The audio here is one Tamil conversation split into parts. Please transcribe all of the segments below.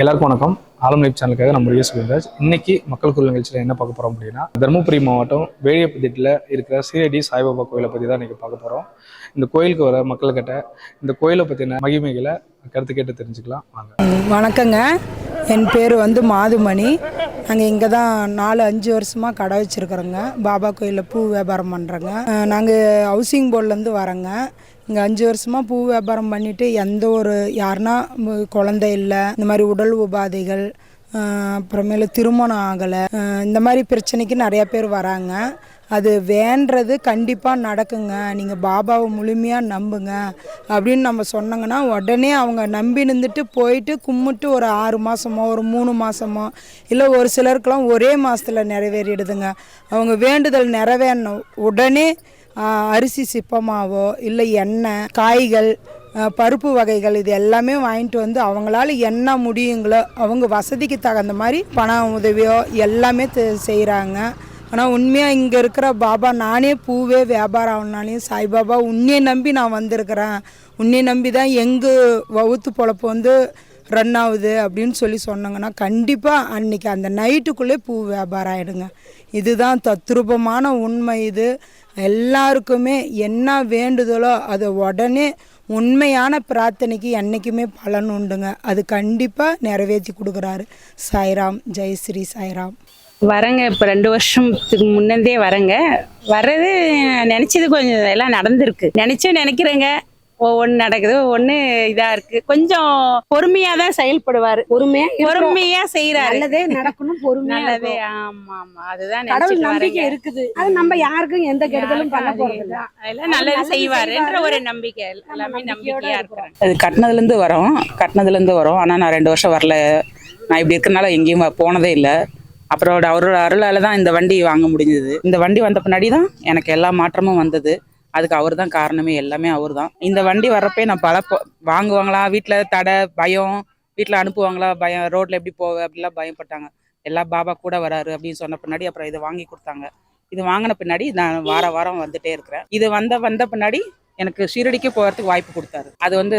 எல்லாருக்கும் வணக்கம். ஆலம் லைஃப் சேனலுக்காக நம்ம யூஸ் கோவிந்தராஜ் இன்னைக்கு மக்கள் குரல் நிகழ்ச்சியில் என்ன பார்க்க போகிறோம் அப்படின்னா தருமபுரி மாவட்டம் வேழியப்பதிட்டில் இருக்கிற சீரடி சாய்பாபா கோயிலை பற்றி தான் இன்றைக்கி பார்க்க போகிறோம் இந்த கோயிலுக்கு வர மக்கள்கிட்ட இந்த கோயிலை பற்றின மகிமைகளை கருத்து கேட்டு தெரிஞ்சுக்கலாம். வாங்க. வணக்கங்க. என் பேர் வந்து மாதுமணி. நாங்கள் இங்கே தான் நாலு அஞ்சு வருஷமாக கடை வச்சுருக்குறோங்க. பாபா கோயிலில் பூ வியாபாரம் பண்ணுறோங்க நாங்கள் ஹவுசிங் போர்ட்லேருந்து வரோங்க. இங்கே அஞ்சு வருஷமாக பூ வியாபாரம் பண்ணிவிட்டு எந்த ஒரு யாருன்னா குழந்தை இல்லை இந்த மாதிரி உடல் உபாதைகள் அப்புறமேல அப்புறமேலு திருமணம் ஆகலை இந்த மாதிரி பிரச்சனைக்கு நிறையா பேர் வராங்க. அது வேண்டது கண்டிப்பாக நடக்குங்க. நீங்கள் பாபாவை முழுமையாக நம்புங்க. அப்படின்னு நம்ம சொன்னாங்கன்னா உடனே அவங்க நம்பி நின்றுட்டு போயிட்டு கும்பிட்டு ஒரு ஆறு மாதமோ ஒரு மூணு மாதமோ இல்லை ஒரு சிலருக்கெல்லாம் ஒரே மாதத்தில் நிறைவேறிடுதுங்க. அவங்க வேண்டுதல் நிறைவேறணும் உடனே அரிசி சிப்பமாவோ இல்லை எண்ணெய் காய்கள் பருப்பு வகைகள் இது எல்லாமே வாங்கிட்டு வந்து அவங்களால என்ன முடியுங்களோ அவங்க வசதிக்கு தகுந்த மாதிரி பண உதவியோ எல்லாமே செய்கிறாங்க ஆனால் உண்மையாக இங்கே இருக்கிற பாபா நானே பூவே வியாபாரம் ஆகணுனாலையும் சாய்பாபா உன்னையை நம்பி நான் வந்திருக்கிறேன். உன்னையை நம்பி தான் எங்கள் வவுத்து பொழப்பு வந்து ரன் ஆகுது அப்படின்னு சொல்லி சொன்னாங்கன்னா கண்டிப்பாக அன்னைக்கு அந்த நைட்டுக்குள்ளே பூ வியாபாரம் ஆகிடுங்க இதுதான் தத்ரூபமான உண்மை இது. எல்லாருக்குமே என்ன வேண்டுதலோ அதை உடனே உண்மையான பிரார்த்தனைக்கு என்றைக்குமே பலன் உண்டுங்க. அது கண்டிப்பாக நிறைவேற்றி கொடுக்குறாரு. சாய்ராம் ஜெய் ஸ்ரீ சாய்ராம். வரேங்க. இப்போ ரெண்டு வருஷத்துக்கு முன்னந்தே வரேங்க. வர்றது நினச்சது கொஞ்சம் எல்லாம் நடந்திருக்கு. நினச்சும் நினைக்கிறேங்க. ஒவ்வொன்று நடக்குது. ஒவ்வொன்று இதாக இருக்கு. கொஞ்சம் பொறுமையாக தான் செயல்படுவார். பொறுமையா இருக்கணும். பொறுமையாக செய்கிறாரு நல்லதே நடக்கணும். பொறுமையா நல்லதே. இருக்கணும். ஆமா ஆமா. அதுதான் கடவுள் நம்பிக்கை. இருக்குது. அது நம்ம யாருக்கும் எந்த கெடுதலும் பண்ண போறது இல்ல. அதெல்லாம் நல்லது செய்வாருன்ற செய்வாரு. ஒரு நம்பிக்கை. எல்லாமே நம்பிக்கையா. இருக்கிறேன். அது கட்டினதுலேருந்து வரோம். கட்டினதுலேருந்து வரோம். ஆனால் நான் ரெண்டு வருஷம் வரல. நான் இப்படி இருக்கறனால எங்கேயும் போனதே இல்லை. அப்புறம் அவரோட- அருளால் தான் இந்த வண்டி வாங்க முடிஞ்சது. இந்த வண்டி வந்த பின்னாடி தான் எனக்கு எல்லா மாற்றமும் வந்தது. அதுக்கு அவர் தான் காரணமே எல்லாமே அவர் தான் இந்த வண்டி வர்றப்பே நான் பல வாங்குவாங்களா? வீட்டில் தடை பயம். வீட்டில் அனுப்புவாங்களா? பயம். ரோட்டில் எப்படி போவ? அப்படிலாம் பயப்பட்டாங்க. எல்லா பாபா கூட வராரு அப்படின்னு சொன்ன பின்னாடி அப்புறம் இதை வாங்கி கொடுத்தாங்க. இது வாங்கின பின்னாடி நான் வார வாரம் வந்துட்டே இருக்கிறேன். இது வந்த வந்த பின்னாடி எனக்கு ஷீரடிக்கு போகிறதுக்கு வாய்ப்பு கொடுத்தாரு. அது வந்து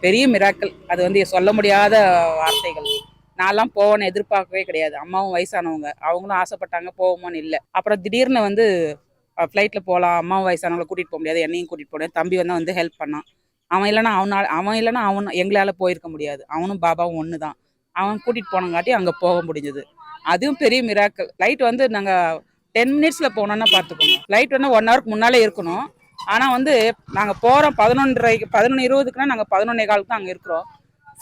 பெரிய மிராக்கள் அது வந்து சொல்ல முடியாத வார்த்தைகள். நான்லாம் போவேன்னு எதிர்பார்க்கவே கிடையாது. அம்மாவும் வயசானவங்க. அவங்களும் ஆசைப்பட்டாங்க போவோமோன்னு இல்லை. அப்புறம் திடீர்னு வந்து ஃப்ளைட்டில் போகலாம் அம்மாவும் வயசானவங்களை கூட்டிகிட்டு போக முடியாது. என்னையும் கூட்டிகிட்டு போனேன் தம்பி வந்து வந்து ஹெல்ப் பண்ணான். அவன் இல்லைன்னா அவனால் அவன் இல்லைனா அவன் எங்களால் போயிருக்க முடியாது. அவனும் பாபாவும் ஒன்று தான் அவன் கூட்டிகிட்டு போனங்காட்டி அங்கே போக முடிஞ்சது. அதுவும் பெரிய மிராக்கள் ஃப்ளைட் வந்து நாங்கள் டென் மினிட்ஸில் போனோன்னா பார்த்துக்கோங்க ஃப்ளைட் வந்து ஒன் ஹவருக்கு முன்னாலே இருக்கணும். ஆனால் வந்து நாங்கள் போகிறோம் பதினொன்றரைக்கு பதினொன்று இருபதுக்குனா நாங்கள் பதினொன்னே காலுக்கு தான் அங்கே இருக்கிறோம்.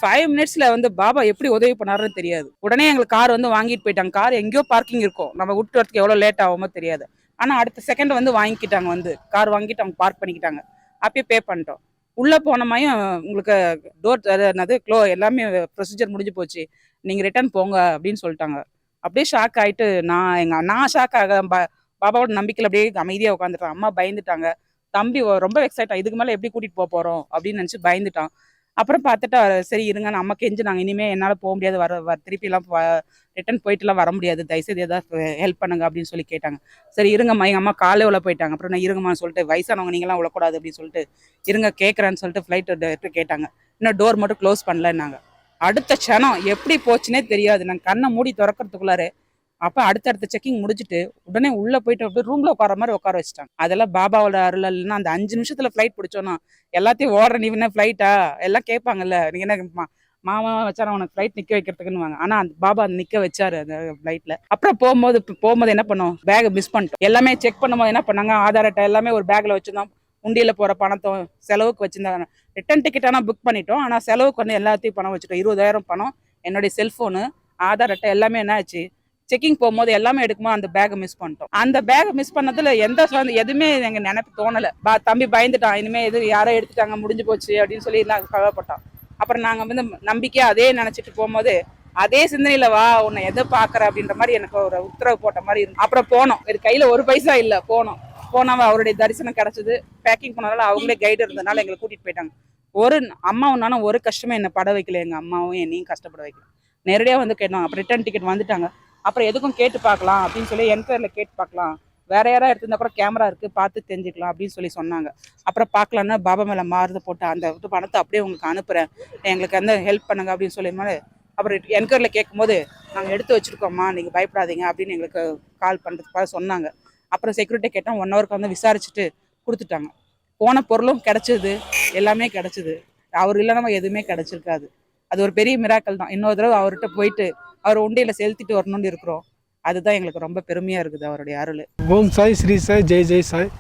ஃபைவ் மினிட்ஸில் வந்து பாபா எப்படி உதவி பண்ணாருன்னு தெரியாது. உடனே எங்களுக்கு கார் வந்து வாங்கிட்டு போயிட்டாங்க. கார் எங்கேயோ பார்க்கிங் இருக்கும். நம்ம விட்டுறதுக்கு எவ்வளோ லேட் ஆகுமோ தெரியாது. ஆனால் அடுத்த செகண்ட் வந்து வாங்கிக்கிட்டாங்க வந்து. கார் வாங்கிட்டு அவங்க பார்க் பண்ணிக்கிட்டாங்க. அப்பயே பே பண்ணிட்டோம். உள்ளே போனமையும் உங்களுக்கு டோர் என்னது க்ளோ எல்லாமே ப்ரொசீஜர் முடிஞ்சு போச்சு. நீங்கள் ரிட்டர்ன் போங்க அப்படின்னு சொல்லிட்டாங்க. அப்படியே ஷாக் ஆகிட்டு நான் எங்கள் நான் ஷாக் ஆக பா பாபாவோட நம்பிக்கையில் அப்படியே அமைதியாக உட்காந்துட்டான் அம்மா பயந்துட்டாங்க. தம்பி ரொம்ப எக்ஸைட் இதுக்கு மேலே எப்படி கூட்டிகிட்டு போக போகிறோம் அப்படின்னு நினச்சி பயந்துட்டான். அப்புறம் பார்த்துட்டு சரி இருங்க நம்ம கெஞ்சு நாங்கள் இனிமேல் என்னால் போக முடியாது வர வர திருப்பிலாம் ரிட்டர்ன் போயிட்டுலாம் வர முடியாது. தயவுசெய்து ஏதாவது ஹெல்ப் பண்ணுங்க அப்படின்னு சொல்லி கேட்டாங்க. சரி இருங்கம்மா எங்கள் அம்மா காலையில் உள்ள போயிட்டாங்க. அப்புறம் நான் இருங்கம்மா சொல்லிட்டு வயசானவங்க நீங்களாம் விழக்கூடாது அப்படின்னு சொல்லிட்டு இருங்க கேட்குறேன்னு சொல்லிட்டு ஃப்ளைட் கேட்டாங்க. இன்னும் டோர் மட்டும் க்ளோஸ் பண்ணலன்னாங்க. அடுத்த க்ஷணம் எப்படி போச்சுன்னே தெரியாது. நான் கண்ணை மூடி திறக்கறதுக்குள்ளாரு அப்போ அடுத்தடுத்த செக்கிங் முடிச்சுட்டு உடனே உள்ளே போயிட்டு அப்படியே ரூமில் உட்கார மாதிரி உட்கார வச்சுட்டாங்க. அதெல்லாம் பாபாவோட அருள் இல்லைன்னா அந்த அஞ்சு நிமிஷத்தில் ஃப்ளைட் பிடிச்சோன்னா எல்லாத்தையும் ஓடுற நீ என்ன ஃப்ளைட்டா எல்லாம் கேட்பாங்கல்ல நீ என்ன மா- மாமா வச்சாரா உனக்கு ஃப்ளைட் நிற்க வைக்கிறதுக்குன்னு வாங்க ஆனால் அந்த பாபா நிற்க வச்சாரு அந்த ஃப்ளைட்டில் அப்புறம் போகும்போது போகும்போது என்ன பண்ணோம்? பேகை மிஸ் பண்ணிட்டோம். எல்லாமே செக் பண்ணும்போது என்ன பண்ணாங்க? ஆதார் அட்டை எல்லாமே ஒரு பேக்கில் வச்சுருந்தோம். உண்டியில் போகிற பணத்தை செலவுக்கு வச்சுருந்தாங்க. ரிட்டன் டிக்கெட் ஆனால் புக் பண்ணிட்டோம். ஆனால் செலவுக்கு வந்து எல்லாத்தையும் பணம் வச்சுட்டோம். இருபதாயிரம் பணம் என்னுடைய செல்ஃபோனு ஆதார் அட்டை எல்லாமே என்ன ஆச்சு? செக்கிங் போகும்போது எல்லாமே எடுக்கும்போது அந்த பேக்கை மிஸ் பண்ணிட்டோம். அந்த பேக்கை மிஸ் பண்ணதுல எந்த எதுவுமே எங்க நினைப்பு தோணல. பா தம்பி பயந்துட்டான் இனிமே எது யாரோ எடுத்துட்டாங்க முடிஞ்சு போச்சு அப்படின்னு சொல்லி எல்லாம் கவலைப்பட்டான். அப்புறம் நாங்க வந்து நம்பிக்கையா அதே நினைச்சிட்டு போகும்போது அதே சிந்தனையில வா உன்னை எதை பாக்குற அப்படின்ற மாதிரி எனக்கு ஒரு உத்தரவு போட்ட மாதிரி இருந்து அப்புறம் போனோம். இது கையில ஒரு பைசா இல்ல போனோம். போனவ அவருடைய தரிசனம் கிடைச்சது. பேக்கிங் பண்ணதால அவங்களே கைடு இருந்ததுனால எங்களை கூட்டிட்டு போயிட்டாங்க. ஒரு அம்மாவும் நானும் ஒரு கஷ்டமே என்னை பட வைக்கல. எங்க அம்மாவும் என்னையும் கஷ்டப்பட வைக்கல. நேரடியா வந்து கேட்டோம். அப்புறம் ரிட்டர்ன் டிக்கெட் வந்துட்டாங்க. அப்புறம் எதுக்கும் கேட்டு பார்க்கலாம் அப்படின்னு சொல்லி என்கொயரியில் கேட்டு பார்க்கலாம். வேற யாராவது எடுத்திருந்தா கூட கேமரா இருக்குது பார்த்து தெரிஞ்சுக்கலாம் அப்படின்னு சொல்லி சொன்னாங்க. அப்புறம் பார்க்கலான்னா பாபா மேலே மாறுது போட்டு அந்த இது பணத்தை அப்படியே உங்களுக்கு அனுப்புகிறேன் எங்களுக்கு வந்து ஹெல்ப் பண்ணுங்க அப்படின்னு சொல்லி அப்புறம் என்கொயரியில் கேட்கும்போது நாங்கள் எடுத்து வச்சுருக்கோம்மா நீங்கள் பயப்படாதீங்க அப்படின்னு எங்களுக்கு கால் பண்ணுறதுக்காக சொன்னாங்க. அப்புறம் செக்யூரிட்டி கேட்டால் ஒன் ஹவருக்கு வந்து விசாரிச்சுட்டு கொடுத்துட்டாங்க. போன பொருளும் கிடச்சிது எல்லாமே கிடச்சிது. அவர் இல்லைன்னா எதுவுமே கிடச்சிருக்காது. அது ஒரு பெரிய மிராக்கள் தான். இன்னொரு தடவை அவர்கிட்ட போயிட்டு அவர் உண்டியில் செலுத்திட்டு வரணும்னு இருக்கிறோம். அதுதான் எங்களுக்கு ரொம்ப பெருமையாக இருக்குது அவருடைய அருள். ஓம் சாய் ஸ்ரீ சாய் ஜெய் ஜெய் சாய்.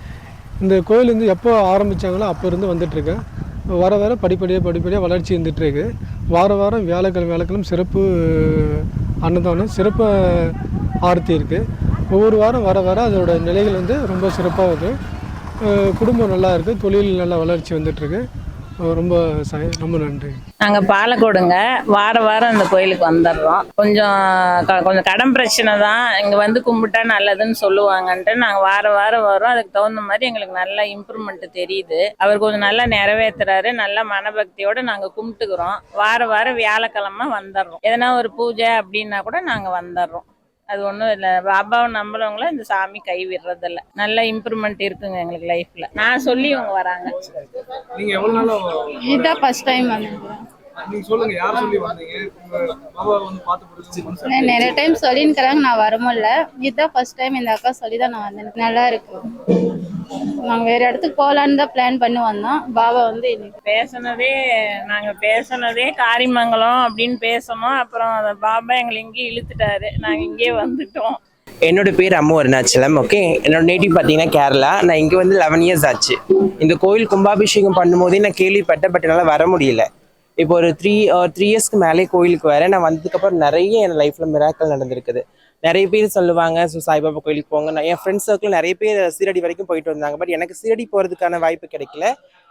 இந்த கோயில் வந்து எப்போ ஆரம்பித்தாங்களோ அப்போ இருந்து வந்துட்டுருக்கேன் வர வர படிப்படியாக படிப்படியாக வளர்ச்சி இருந்துகிட்ருக்கு வார வாரம் வியாழக்கிழமை வியாழக்கிழமை சிறப்பு அன்னதானம் சிறப்பு ஆர்த்தி இருக்குது ஒவ்வொரு வாரம் வர வர அதோட நிலைகள் வந்து ரொம்ப சிறப்பாக இருக்குது குடும்பம் நல்லா இருக்குது தொழில் நல்லா வளர்ச்சி வந்துட்டுருக்கு. ரொம்ப ரொம்ப நன்றி. நாங்கள் பாலக்கோடுங்க வார வாரம் இந்த கோயிலுக்கு வந்துடுறோம். கொஞ்சம் க- கொஞ்சம் கடன் பிரச்சனை தான். இங்கே வந்து கும்பிட்டா நல்லதுன்னு சொல்லுவாங்கன்ட்டு நாங்கள் வார வாரம் வரோம். அதுக்கு தகுந்த மாதிரி எங்களுக்கு நல்லா இம்ப்ரூவ்மெண்ட் தெரியுது. அவர் கொஞ்சம் நல்லா நிறைவேத்துறாரு. நல்ல மனபக்தியோட நாங்கள் கும்பிட்டுக்கிறோம். வார வாரம் வியாழக்கிழமை வந்துடுறோம். எதனா ஒரு பூஜை அப்படின்னா கூட நாங்கள் வந்துடுறோம். அது ஒன்றும் இல்லை. பாபாவை நம்புறவங்கள இந்த சாமி கை விடுறதில்ல. நல்ல இம்ப்ரூவ்மெண்ட் இருக்குங்க எங்களுக்கு லைஃப்ல நான் சொல்லி இவங்க வராங்க. நீங்க எவ்வளவு நாளா இதுதான் ஃபர்ஸ்ட் டைம் வந்திருக்கிறேன் நீங்க சொல்லுங்க யார் சொல்லி வந்தீங்க? உங்க பாபா வந்து பார்த்து பிடிச்சி நான் நிறைய டைம் சொல்லியிருக்கிறாங்க நான் வர முடியல இதுதான் ஃபர்ஸ்ட் டைம் இந்த அக்கா சொல்லி தான் நான் வந்தேன். நல்லா இருக்கு. நாங்கள் வேற இடத்துக்கு போகலான்னு தான் பிளான் பண்ணி வந்தோம். பாபா வந்து இன்னைக்கு பேசுனதே நாங்க பேசுனதே காரிமங்கலம் அப்படின்னு பேசணும். அப்புறம் அந்த பாபா எங்களை இங்கே இழுத்துட்டாரு. நாங்க இங்கே வந்துட்டோம். என்னோட பேர் அம்மு அருணாச்சலம் ஓகே என்னோட நேட்டிவ் பார்த்தீங்கன்னா கேரளா. நான் இங்கே வந்து லெவன் இயர்ஸ் ஆச்சு. இந்த கோயில் கும்பாபிஷேகம் பண்ணும்போதே நான் கேள்விப்பட்டேன் பட் என்னால் வர முடியல. இப்போ ஒரு த்ரீ த்ரீ இயர்ஸ்க்கு மேலே கோயிலுக்கு வரேன் நான் வந்ததுக்கப்புறம் நிறைய என் லைஃப்பில் மிராக்கள் நடந்திருக்குது. நிறைய பேர் சொல்லுவாங்க ஸோ சாய்பாபா கோயிலுக்கு போங்க. நான் என் ஃப்ரெண்ட்ஸ் சர்க்கிள் நிறைய பேர் சீரடி வரைக்கும் போயிட்டு வந்தாங்க. பட் எனக்கு சீரடி போகிறதுக்கான வாய்ப்பு கிடைக்கல.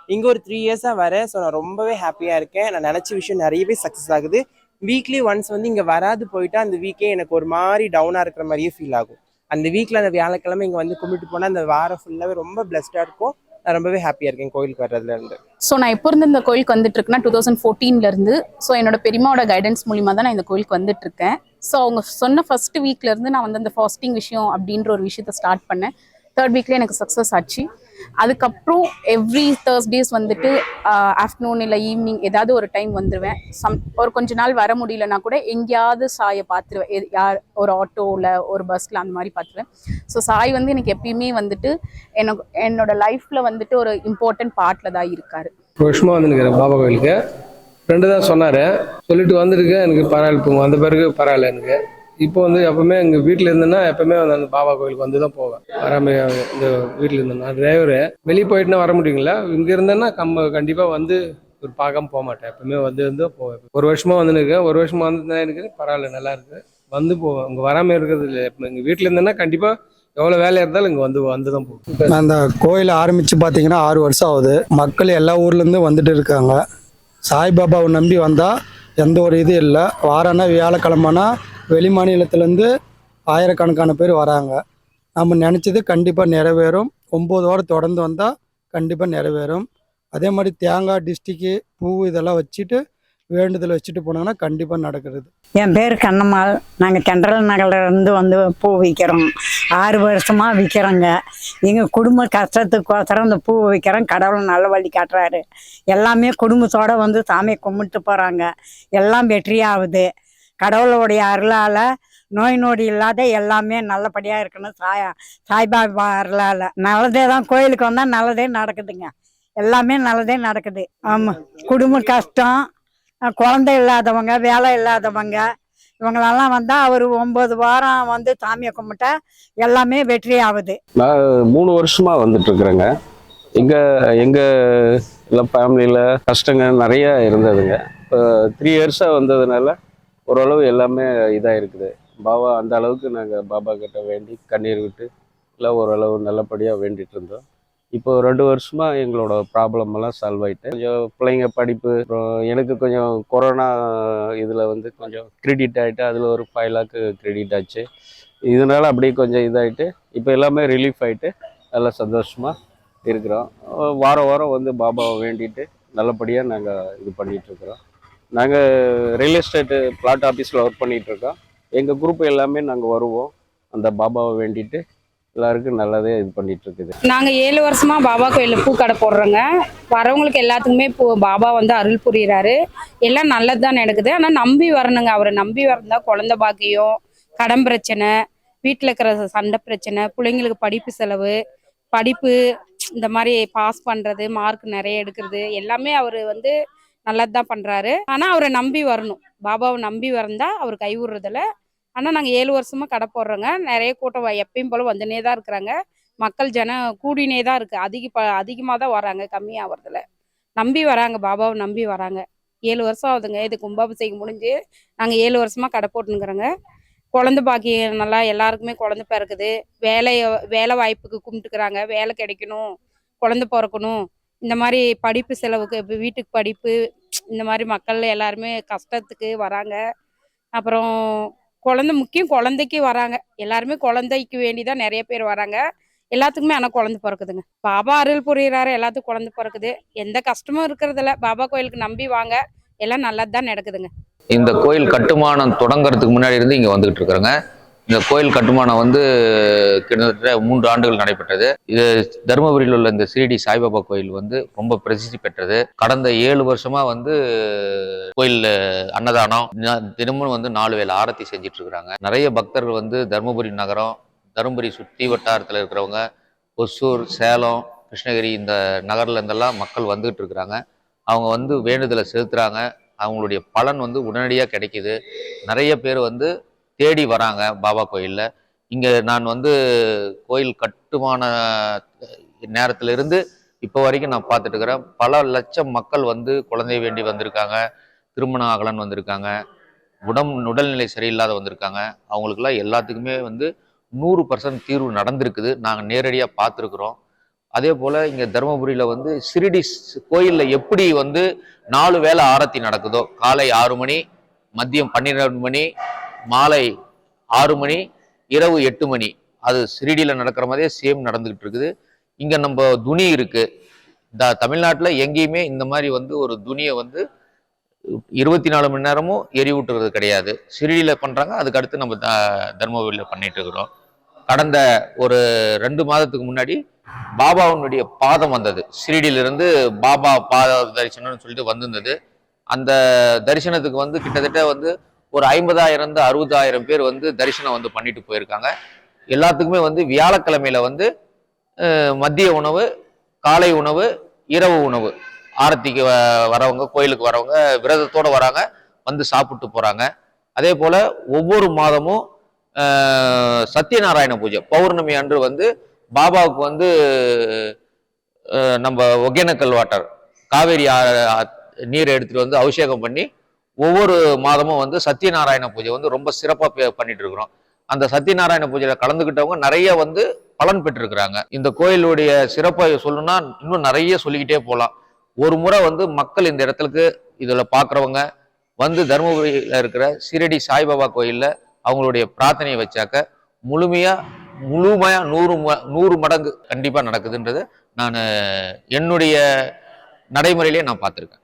இங்கே ஒரு த்ரீ இயர்ஸாக வரேன் ஸோ நான் ரொம்பவே ஹாப்பியாக இருக்கேன். நான் நினச்ச விஷயம் நிறையவே சக்ஸஸ் ஆகுது. வீக்லி ஒன்ஸ் வந்து இங்கே வராது போயிட்டா அந்த வீக்கே எனக்கு ஒரு மாதிரி டவுனாக இருக்கிற மாதிரியே ஃபீல் ஆகும். அந்த வீக்கில் அந்த வியாழக்கிழமை இங்கே வந்து கும்பிட்டு போனால் அந்த வாரம் ஃபுல்லாகவே ரொம்ப பிளஸ்டாக இருக்கும். நான் ரொம்பவே ஹாப்பியாக இருக்கேன் கோயிலுக்கு வர்றதுல இருந்து. ஸோ நான் எப்போ இருந்து இந்த கோயிலுக்கு வந்துட்டு இருக்கேன்னா டூ தௌசண்ட் ஃபோர்டீன்லேருந்து ஸோ என்னோட பெரியமாவோட கைடன்ஸ் மூலிமா தான் நான் இந்த கோயிலுக்கு வந்துட்டு இருக்கேன் ஸோ அவங்க சொன்ன ஃபர்ஸ்ட் வீக்லேருந்து நான் வந்து அந்த ஃபாஸ்டிங் விஷயம் அப்படின்ற ஒரு விஷயத்த ஸ்டார்ட் பண்ணேன். தேர்ட் வீக்லேயே எனக்கு சக்ஸஸ் ஆச்சு. அதுக்கப்புறம் எவ்ரி தேர்ஸ்டேஸ் வந்துட்டு ஆஃப்டர்நூன் இல்லை ஈவினிங் ஏதாவது ஒரு டைம் வந்துடுவேன் சம் ஒரு கொஞ்ச நாள் வர முடியலன்னா கூட எங்கேயாவது சாயை பார்த்துருவேன். எது- யார் ஒரு ஆட்டோவில் ஒரு பஸ்ஸில் அந்த மாதிரி பார்த்துருவேன். ஸோ சாய் வந்து எனக்கு எப்பயுமே வந்துட்டு எனக்கு என்னோட லைஃப்பில் வந்துட்டு ஒரு இம்பார்ட்டன்ட் பார்ட்டில் தான் இருக்காரு. வருஷமாக வந்துருக்கிறேன் பாபா கோயிலுக்கு. ஃப்ரெண்டு தான் சொன்னார். சொல்லிட்டு வந்திருக்கேன் எனக்கு பரவாயில்ல அந்த பிறகு பரவாயில்ல எனக்கு. இப்போ வந்து எப்பவுமே எங்கள் வீட்டில் இருந்தேன்னா எப்பவுமே வந்து அந்த பாபா கோயிலுக்கு வந்து தான் போவேன். வராம இந்த வீட்டில் இருந்தேன்னா. டிரைவரு வெளியே போயிட்டுனா வர முடியுங்களா? இங்கே இருந்தேன்னா கம்ம கண்டிப்பாக வந்து ஒரு பார்க்காம போக மாட்டேன். எப்பவுமே வந்து வந்து போவேன். ஒரு வருஷமா வந்துருக்கேன் ஒரு வருஷமா வந்து தான் பரவாயில்ல நல்லா இருக்கு. வந்து போவேன். இங்கே வராமல் இருக்கிறது இல்லை. எங்கள் வீட்டில் இருந்தேன்னா கண்டிப்பாக எவ்வளோ வேலையாக இருந்தாலும் இங்கே வந்து வந்து தான் போகும் அந்த கோயில் ஆரம்பித்து பார்த்தீங்கன்னா ஆறு வருஷம் ஆகுது. மக்கள் எல்லா ஊர்லேருந்து வந்துட்டு இருக்காங்க. சாய்பாபாவை நம்பி வந்தால் எந்த ஒரு இது இல்லை. வாரம்னா வியாழக்கிழமைனா வெளி மாநிலத்துலேருந்து ஆயிரக்கணக்கான பேர் வராங்க. நம்ம நினச்சது கண்டிப்பாக நிறைவேறும். ஒம்பது வாரம் தொடர்ந்து வந்தால் கண்டிப்பாக நிறைவேறும். அதே மாதிரி தேங்காய் டிஸ்டிக்கு பூ இதெல்லாம் வச்சுட்டு வேண்டுதல் வச்சுட்டு போனாங்கன்னா கண்டிப்பாக நடக்கிறது. என் பேர் கண்ணம்மாள். நாங்கள் சென்ட்ரல் நகர்லேருந்து வந்து பூ விற்கிறோம் ஆறு வருஷமாக விற்கிறோங்க எங்கள் குடும்ப கஷ்டத்துக்கோசரம் இந்த பூ விற்கிறோம் கடவுள் நல்ல வழி காட்டுறாரு. எல்லாமே குடும்பத்தோட வந்து சாமியை கும்பிட்டு போகிறாங்க எல்லாம் வெற்றியாகுது. கடவுளுடைய அருளால் நோய் நொடி இல்லாத எல்லாமே நல்லபடியாக இருக்கணும். சாய் சாய்பாபா அருளால். நல்லதே தான் கோயிலுக்கு வந்தால் நல்லதே நடக்குதுங்க. எல்லாமே நல்லதே நடக்குது. ஆமாம் குடும்ப கஷ்டம். குழந்தை இல்லாதவங்க வேலை இல்லாதவங்க இவங்களெல்லாம் வந்தால் அவர் ஒம்பது வாரம் வந்து சாமியை கும்பிட்டா எல்லாமே வெற்றி ஆகுது. நான் மூணு வருஷமாக வந்துட்டு இருக்கிறேங்க எங்கள் எங்கள் ஃபேமிலியில் கஷ்டங்கள் நிறைய இருந்ததுங்க. இப்போ த்ரீ இயர்ஸாக வந்ததுனால ஓரளவு எல்லாமே இதாக இருக்குது பாபா அந்த அளவுக்கு நாங்கள் பாபா கிட்ட வேண்டி கண்ணீர் விட்டு எல்லாம் ஓரளவு நல்லபடியாக வேண்டிகிட்டு இருந்தோம். இப்போ ரெண்டு வருஷமாக எங்களோட ப்ராப்ளம் எல்லாம் சால்வ் ஆகிட்டு கொஞ்சம் பிள்ளைங்க படிப்பு அப்புறம் எனக்கு கொஞ்சம் கொரோனா இதில் வந்து கொஞ்சம் கிரெடிட் ஆகிட்டு அதில் ஒரு ஃபைவ் லேக்கு கிரெடிட் ஆச்சு. இதனால் அப்படியே கொஞ்சம் இதாகிட்டு இப்போ எல்லாமே ரிலீஃப் ஆகிட்டு நல்லா சந்தோஷமாக இருக்கிறோம். வாரம் வாரம் வந்து பாபாவை வேண்டிட்டு நல்லபடியாக நாங்கள் இது பண்ணிகிட்ருக்குறோம் இருக்கிறோம். நாங்கள் ரியல் எஸ்டேட்டு பிளாட் ஆஃபீஸில் ஒர்க் பண்ணிகிட்ருக்கோம் எங்கள் குரூப் எல்லாமே நாங்கள் வருவோம். அந்த பாபாவை வேண்டிட்டு எல்லாருக்கும் நல்லதே இது பண்ணிட்டு இருக்குது. நாங்கள் ஏழு வருஷமா பாபா கோயிலில் பூக்கடை போடுறோங்க. வரவங்களுக்கு எல்லாத்துக்குமே பூ பாபா வந்து அருள் புரியிறாரு. எல்லாம் நல்லது தான் நடக்குது. ஆனால் நம்பி வரணுங்க. அவரை நம்பி வரந்தா குழந்த பாக்கியம் கடன் பிரச்சனை வீட்டில் இருக்கிற சண்டை பிரச்சனை பிள்ளைங்களுக்கு படிப்பு செலவு படிப்பு இந்த மாதிரி பாஸ் பண்ணுறது மார்க் நிறைய எடுக்கிறது எல்லாமே அவர் வந்து நல்லது தான் பண்ணுறாரு ஆனால் அவரை நம்பி வரணும். பாபாவை நம்பி வரந்தா அவர் கைவிடுறதில்ல ஆனால் நாங்கள் ஏழு வருஷமாக கடை போடுறோங்க. நிறைய கூட்டம் எப்பயும் போல வந்துனே தான் இருக்கிறாங்க. மக்கள் ஜனம் கூடினே தான் இருக்குது அதிக ப அதிகமாக தான் வராங்க. கம்மியாக வரதில்ல நம்பி வராங்க. பாபாவை நம்பி வராங்க. ஏழு வருஷம் ஆகுதுங்க. இது கும்பாபிஷேகம் முடிஞ்சு நாங்கள் ஏழு வருஷமாக கடை போட்டுனுக்குறோங்க. குழந்தை பாக்கி நல்லா எல்லாருக்குமே குழந்த பிறக்குது. வேலை வேலை வாய்ப்புக்கு கும்பிட்டுக்கிறாங்க. வேலை கிடைக்கணும். குழந்தை பிறக்கணும். இந்த மாதிரி படிப்பு செலவுக்கு இப்போ வீட்டுக்கு படிப்பு இந்த மாதிரி மக்கள் எல்லாருமே கஷ்டத்துக்கு வராங்க. அப்புறம் குழந்தை முக்கியம் குழந்தைக்கு வராங்க. எல்லாருமே குழந்தைக்கு வேண்டி தான் நிறைய பேர் வராங்க. எல்லாத்துக்குமே ஆனால் குழந்தை பிறக்குதுங்க. பாபா அருள் புரியுறாரு எல்லாத்துக்கும் குழந்தை பிறக்குது. எந்த கஷ்டமும் இருக்கிறதில்ல. பாபா கோயிலுக்கு நம்பி வாங்க. எல்லாம் நல்லது தான் நடக்குதுங்க. இந்த கோயில் கட்டுமானம் தொடங்குறதுக்கு முன்னாடி இருந்து இங்கே வந்துகிட்டு இருக்கிறோங்க. இந்த கோயில் கட்டுமானம் வந்து கிட்டத்தட்ட மூன்று ஆண்டுகள் நடைபெற்றது. இது தருமபுரியில் உள்ள இந்த சிரிடி சாய்பாபா கோயில் வந்து ரொம்ப பிரசித்தி பெற்றது. கடந்த ஏழு வருஷமா வந்து கோயில் அன்னதானம் தினமும் வந்து நாலு வேளை ஆரத்தி செஞ்சுட்டு இருக்கிறாங்க நிறைய பக்தர்கள் வந்து தருமபுரி நகரம் தருமபுரி சுற்றி வட்டாரத்தில் இருக்கிறவங்க ஒசூர் சேலம் கிருஷ்ணகிரி இந்த நகரில் இருந்தெல்லாம் மக்கள் வந்துகிட்டு இருக்கிறாங்க அவங்க வந்து வேண்டுதலை செலுத்துறாங்க. அவங்களுடைய பலன் வந்து உடனடியாக கிடைக்கிது. நிறைய பேர் வந்து தேடி வராங்க பாபா கோயிலில். இங்கே நான் வந்து கோயில் கட்டுமான நேரத்திலிருந்து இப்போ வரைக்கும் நான் பார்த்துட்டு இருக்கிறேன். பல லட்சம் மக்கள் வந்து குழந்தை வேண்டி வந்திருக்காங்க திருமணம் ஆகலன் வந்திருக்காங்க உடம் உடல்நிலை சரியில்லாத வந்திருக்காங்க. அவங்களுக்கெல்லாம் எல்லாத்துக்குமே வந்து நூறு பர்சன்ட் தீர்வு நடந்திருக்குது. நாங்கள் நேரடியாக பார்த்துருக்குறோம். அதே போல் இங்கே தருமபுரியில் வந்து சிறிடி கோயிலில் எப்படி வந்து நாலு வேளை ஆரத்தி நடக்குதோ காலை ஆறு மணி மதியம் பன்னிரெண்டு மணி மாலை ஆறு மணி இரவு எட்டு மணி. அது சிறிடியில் நடக்கிற மாதிரியே சேம் நடந்துகிட்டு இருக்குது. இங்கே நம்ம துணி இருக்கு. இந்த தமிழ்நாட்டில் எங்கேயுமே இந்த மாதிரி வந்து ஒரு துணியை வந்து இருபத்தி நாலு மணி நேரமும் எரிவூட்டுறது கிடையாது. சிறிடியில் பண்ணுறாங்க அதுக்கு அடுத்து நம்ம த தர்மபுரியில் பண்ணிட்டு இருக்கிறோம். கடந்த ஒரு ரெண்டு மாதத்துக்கு முன்னாடி பாபாவுடைய பாதம் வந்தது. சிறிடியிலிருந்து பாபா பாத தரிசனம்னு சொல்லிட்டு வந்திருந்தது. அந்த தரிசனத்துக்கு வந்து கிட்டத்தட்ட வந்து ஒரு ஐம்பதாயிரம் இருந்து அறுபதாயிரம் பேர் வந்து தரிசனம் வந்து பண்ணிட்டு போயிருக்காங்க. எல்லாத்துக்குமே வந்து வியாழக்கிழமையில வந்து மதிய உணவு காலை உணவு இரவு உணவு. ஆரத்திக்கு வ- வரவங்க கோயிலுக்கு வரவங்க விரதத்தோடு வராங்க வந்து சாப்பிட்டு போகிறாங்க அதே போல் ஒவ்வொரு மாதமும் சத்யநாராயண பூஜை. பௌர்ணமி அன்று வந்து பாபாவுக்கு வந்து நம்ம ஒகேனக்கல் வாட்டர் காவேரி நீரை எடுத்துட்டு வந்து அபிஷேகம் பண்ணி ஒவ்வொரு மாதமும் வந்து சத்யநாராயண பூஜை வந்து ரொம்ப சிறப்பாக பண்ணிட்டு இருக்கிறோம் அந்த சத்யநாராயண பூஜையில் கலந்துக்கிட்டவங்க நிறைய வந்து பலன் பெற்றிருக்கிறாங்க. இந்த கோயிலுடைய சிறப்பை சொல்லணும்னா இன்னும் நிறைய சொல்லிக்கிட்டே போகலாம் ஒரு முறை வந்து மக்கள் இந்த இடத்துக்கு இதில் பார்க்குறவங்க வந்து தருமபுரியில் இருக்கிற சிரடி சாய்பாபா கோயிலில் அவங்களுடைய பிரார்த்தனையை வச்சாக்க முழுமையாக முழுமையாக நூறு ம- நூறு மடங்கு கண்டிப்பாக நடக்குதுன்றது நான் என்னுடைய நடைமுறையிலே நான் பார்த்துருக்கேன்.